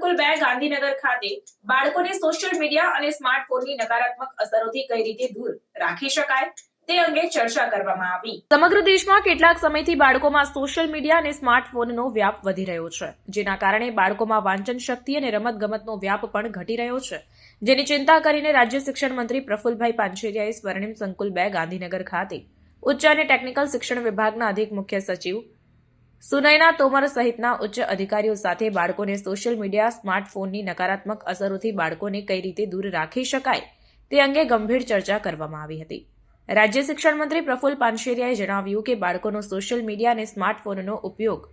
સંકુલ બે ગાંધીનગર ખાતે બાળકોને સોશિયલ મીડિયા અને સ્માર્ટફોનની નકારાત્મક અસરોથી કઈ રીતે દૂર રાખી શકાય તે અંગે ચર્ચા કરવામાં આવી. સમગ્ર દેશમાં કેટલાક સમયથી બાળકોમાં સોશિયલ મીડિયા અને સ્માર્ટફોનનો વ્યાપ વધી રહ્યો છે, જેના કારણે બાળકોમાં વાંચન શક્તિ અને રમતગમતનો વ્યાપ પણ ઘટી રહ્યો છે. જેની ચિંતા કરીને રાજ્ય શિક્ષણ મંત્રી પ્રફુલભાઈ પાનછેરિયાએ સ્વર્ણિમ સંકુલ બે ગાંધીનગર ખાતે ઉચ્ચ અને ટેકનિકલ શિક્ષણ વિભાગના અધિક મુખ્ય સચિવ સુનયના તોમર સહિતના ઉચ્ચ અધિકારીઓ સાથે બાળકોને સોશિયલ મીડિયા, સ્માર્ટફોનની નકારાત્મક અસરોથી બાળકોને કઈ રીતે દૂર રાખી શકાય તે અંગે ગંભીર ચર્ચા કરવામાં આવી હતી. રાજ્ય શિક્ષણ મંત્રી પ્રફુલ પાનશેરિયાએ જણાવ્યું કે બાળકોનો સોશિયલ મીડિયા અને સ્માર્ટફોનનો ઉપયોગ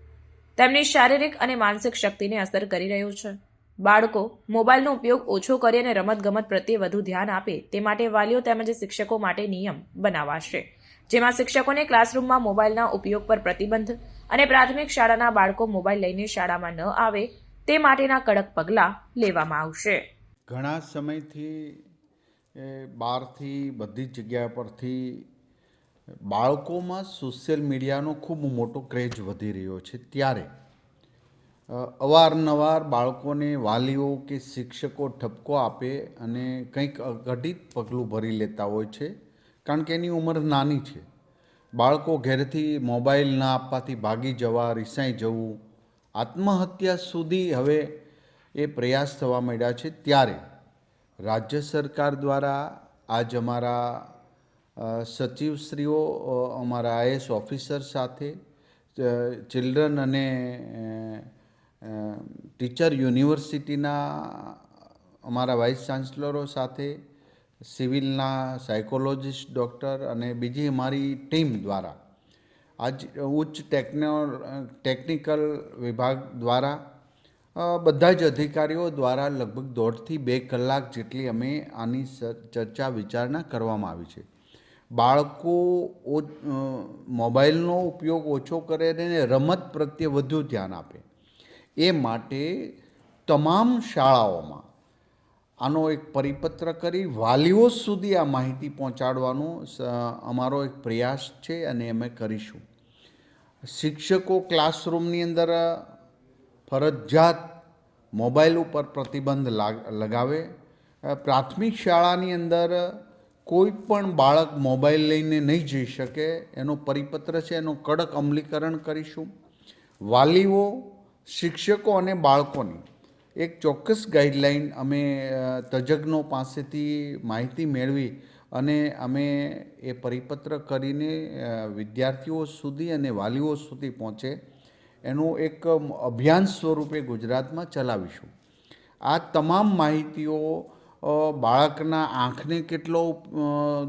તેમની શારીરિક અને માનસિક શક્તિને અસર કરી રહ્યો છે. બાળકો મોબાઈલનો ઉપયોગ ઓછો કરી અને રમતગમત પ્રત્યે વધુ ધ્યાન આપે તે માટે વાલીઓ તેમજ શિક્ષકો માટે નિયમ બનાવાશે. જેમાં શિક્ષકોને ક્લાસરૂમમાં મોબાઈલના ઉપયોગ પર પ્રતિબંધ અને પ્રાથમિક શાળાના બાળકો મોબાઈલ લઈને શાળામાં ન આવે તે માટેના કડક પગલાં લેવામાં આવશે. ઘણા સમયથી બહારથી, બધી જગ્યા પરથી બાળકોમાં સોશિયલ મીડિયાનો ખૂબ મોટો ક્રેઝ વધી રહ્યો છે ત્યારે. અવારનવાર બાળકોને વાલીઓ કે શિક્ષકો ઠપકો આપે અને કંઈક અઘટિત પગલું ભરી લેતા હોય છે, કારણ કે એની ઉંમર નાની છે. બાળકો ઘેરથી મોબાઈલ ના આપવાથી ભાગી જવા, રિસાઈ જવું, આત્મહત્યા સુધી હવે એ પ્રયાસ થવા માંડ્યા છે ત્યારે રાજ્ય સરકાર દ્વારા આજ અમારા સચિવશ્રીઓ અમારા આઈએસ ઓફિસર સાથે ચિલ્ડ્રન અને ટીચર યુનિવર્સિટીના અમારા વાઇસ ચાન્સલરો સાથે સિવિલના સાયકોલોજીસ્ટ ડૉક્ટર અને બીજી અમારી ટીમ દ્વારા આજ ઉચ્ચ ટેકનો, ટેકનિકલ વિભાગ દ્વારા બધા જ અધિકારીઓ દ્વારા લગભગ દોઢથી બે કલાક જેટલી અમે આની ચર્ચા વિચારણા કરવામાં આવી છે. બાળકો મોબાઈલનો ઉપયોગ ઓછો કરે અને રમત પ્રત્યે વધુ ધ્યાન આપે. એ માટે તમામ શાળાઓમાં આનો એક પરિપત્ર કરી વાલીઓ સુધી આ માહિતી પહોંચાડવાનો અમારો એક પ્રયાસ છે અને અમે કરીશું. શિક્ષકો ક્લાસરૂમની અંદર ફરજિયાત મોબાઈલ ઉપર પ્રતિબંધ લાગ- લગાવે. પ્રાથમિક શાળાની અંદર કોઈ પણ બાળક મોબાઈલ લઈને નહીં જઈ શકે, એનો પરિપત્ર છે, એનું કડક અમલીકરણ કરીશું. વાલીઓ શિક્ષકો અને બાળકોની એક ચોક્કસ ગાઈડલાઈન અમે તજજ્ઞો પાસેથી માહિતી મેળવી અને અમે એ પરિપત્ર કરીને વિદ્યાર્થીઓ સુધી અને વાલીઓ સુધી પહોંચે એનું એક અભિયાન સ્વરૂપે ગુજરાતમાં ચલાવીશું. આ તમામ માહિતીઓ બાળકના આંખને કેટલો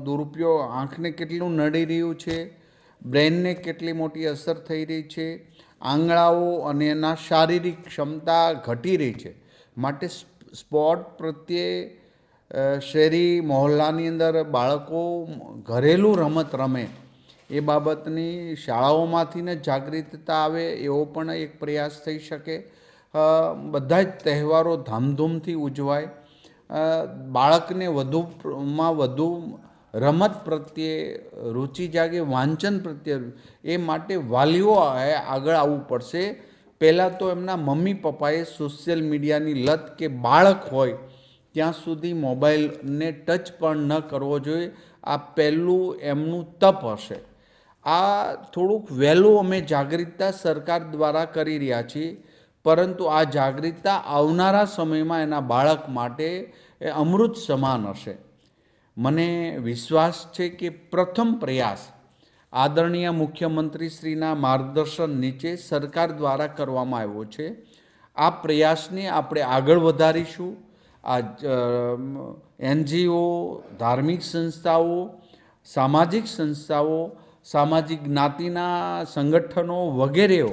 દુરુપયોગ, આંખને કેટલું નડી રહ્યું છે, બ્રેનને કેટલી મોટી અસર થઈ રહી છે આંગળાઓ અને એના શારીરિક ક્ષમતા ઘટી રહી છે. માટે સ્પ- સ્પોર્ટ પ્રત્યે શેરી, મહોલ્લાની અંદર બાળકો ઘરેલું રમત રમે, એ બાબતની શાળાઓમાંથી ને જાગૃતતા આવે એવો પણ એક પ્રયાસ થઈ શકે. બધા જ તહેવારો ધામધૂમથી ઉજવાય. બાળકને વધુમાં વધુ રમત પ્રત્યે રુચિ જાગે, વાંચન પ્રત્યે એ માટે વાલીઓ આગળ આવવું પડશે. પહેલાં તો એમના મમ્મી પપ્પાએ સોશિયલ મીડિયાની લત કે બાળક હોય, ત્યાં સુધી મોબાઈલને ટચ પણ ન કરવો જોઈએ. આ પહેલું એમનું તપ હશે. આ થોડુંક વહેલું અમે જાગૃતતા સરકાર દ્વારા કરી રહ્યા છીએ, પરંતુ આ જાગૃતતા આવનારા સમયમાં એના બાળક માટે એ અમૃત સમાન હશે. મને વિશ્વાસ છે કે પ્રથમ પ્રયાસ આદરણીય મુખ્યમંત્રીશ્રીના માર્ગદર્શન નીચે સરકાર દ્વારા કરવામાં આવ્યો છે. આ પ્રયાસને આપણે આગળ વધારીશું. આ એનજીઓ, ધાર્મિક સંસ્થાઓ, સામાજિક સંસ્થાઓ, સામાજિક જ્ઞાતિના સંગઠનો વગેરેઓ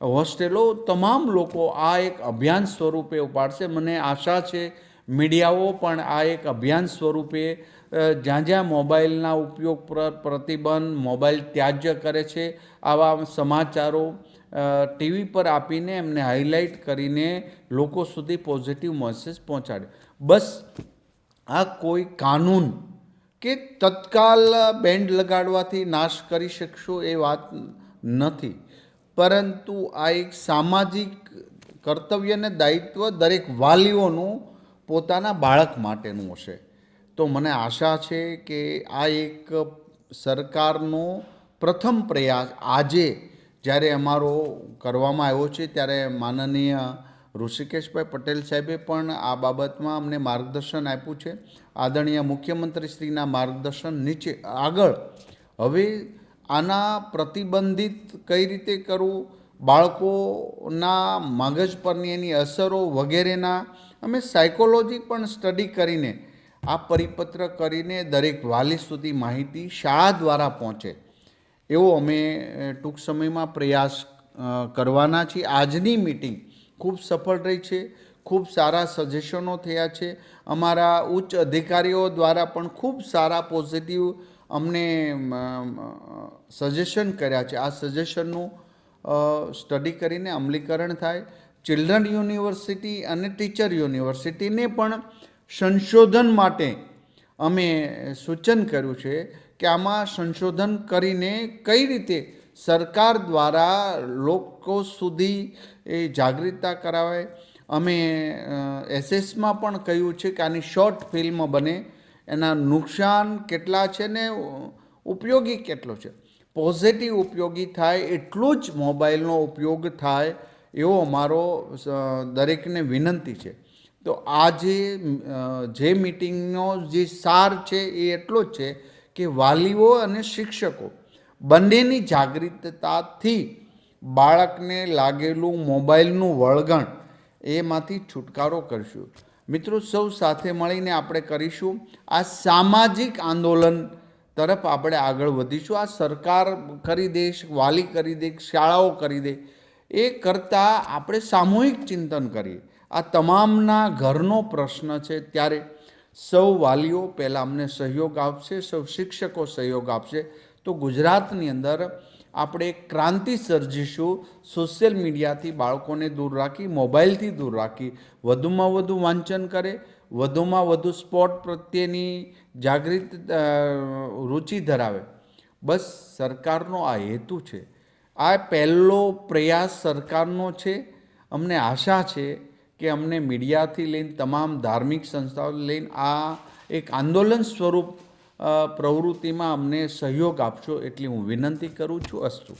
હોસ્ટેલો, તમામ લોકો આ એક અભિયાન સ્વરૂપે ઉપાડશે. મને આશા છે મીડિયાઓ પણ આ એક અભિયાન સ્વરૂપે જ્યાં જ્યાં મોબાઈલના ઉપયોગ પર, પ્રતિબંધ, મોબાઈલ ત્યાજ્ય કરે છે, આવા સમાચારો ટીવી પર આપીને એમને હાઇલાઇટ કરીને લોકો સુધી પોઝિટિવ મેસેજ પહોંચાડે. બસ, આ કોઈ કાનૂન કે તત્કાલ બેન્ડ લગાડવાથી નાશ કરી શકશો એ વાત નથી. પરંતુ આ એક સામાજિક કર્તવ્ય અને દાયિત્વ દરેક વાલીઓનું પોતાના બાળક માટેનું હશે. તો મને આશા છે કે આ એક સરકારનો પ્રથમ પ્રયાસ આજે જ્યારે અમારો કરવામાં આવ્યો છે ત્યારે માનનીય ઋષિકેશભાઈ પટેલ સાહેબે પણ આ બાબતમાં અમને માર્ગદર્શન આપ્યું છે. આદરણીય મુખ્યમંત્રીશ્રીના માર્ગદર્શન નીચે આગળ. હવે આના પ્રતિબંધિત કઈ રીતે કરવું બાળકોના મગજ પરની એની અસરો વગેરેના અમે સાયકોલોજી પણ સ્ટડી કરીને, આ પરિપત્ર કરીને દરેક વાલી સુધી માહિતી શાળા દ્વારા પહોંચે. એવો અમે ટૂંક સમયમાં પ્રયાસ કરવાના છીએ. આજની મિટિંગ ખૂબ સફળ રહી છે. ખૂબ સારા સજેશનો થયા છે. અમારા ઉચ્ચ અધિકારીઓ દ્વારા પણ ખૂબ સારા પોઝિટિવ અમને સજેશન કર્યા છે. આ સજેશનનું સ્ટડી કરીને અમલીકરણ થાય. ચિલ્ડ્રન યુનિવર્સિટી અને ટીચર યુનિવર્સિટીને પણ સંશોધન માટે અમે સૂચન કર્યું છે કે આમાં સંશોધન કરીને કઈ રીતે સરકાર દ્વારા લોકો સુધી એ જાગૃતતા કરાવે અમે એસએસમાં પણ કહ્યું છે કે આની શોર્ટ ફિલ્મ બને. એના નુકસાન કેટલા છે ને ઉપયોગી કેટલો છે? પોઝિટિવ ઉપયોગી થાય, એટલું જ મોબાઈલનો ઉપયોગ થાય એવો અમારો દરેકને વિનંતી છે. તો આ જે જે મિટિંગનો જે સાર છે એ એટલો જ છે કે વાલીઓ અને શિક્ષકો બંનેની જાગૃતતાથી બાળકને લાગેલું મોબાઈલનું વળગણ એમાંથી છુટકારો કરશું. મિત્રો, સૌ સાથે મળીને આપણે કરીશું. આ સામાજિક આંદોલન તરફ આપણે આગળ વધીશું. આ સરકાર કરી દે, વાલી કરી દે, શાળાઓ કરી દે એ કરતાં આપણે સામૂહિક ચિંતન કરીએ. આ તમામના ઘરનો પ્રશ્ન છે ત્યારે સૌ વાલીઓ પહેલાં અમને સહયોગ આપશે, સૌ શિક્ષકો સહયોગ આપશે. તો ગુજરાતની અંદર આપણે ક્રાંતિ સર્જીશું. સોશિયલ મીડિયાથી બાળકોને દૂર રાખી, મોબાઈલથી દૂર રાખી. વધુમાં વધુ વાંચન કરે, વધુમાં વધુ સ્પોર્ટ પ્રત્યેની જાગૃત રુચિ ધરાવે. બસ સરકારનો આ હેતુ છે. આ પહેલો પ્રયાસ સરકારનો છે. અમને આશા છે કે અમને મીડિયાથી લઈને તમામ ધાર્મિક સંસ્થાઓ લઈને આ એક આંદોલન સ્વરૂપ પ્રવૃત્તિમાં અમને સહયોગ આપશો એટલી હું વિનંતી કરું છું. અસ્તુ.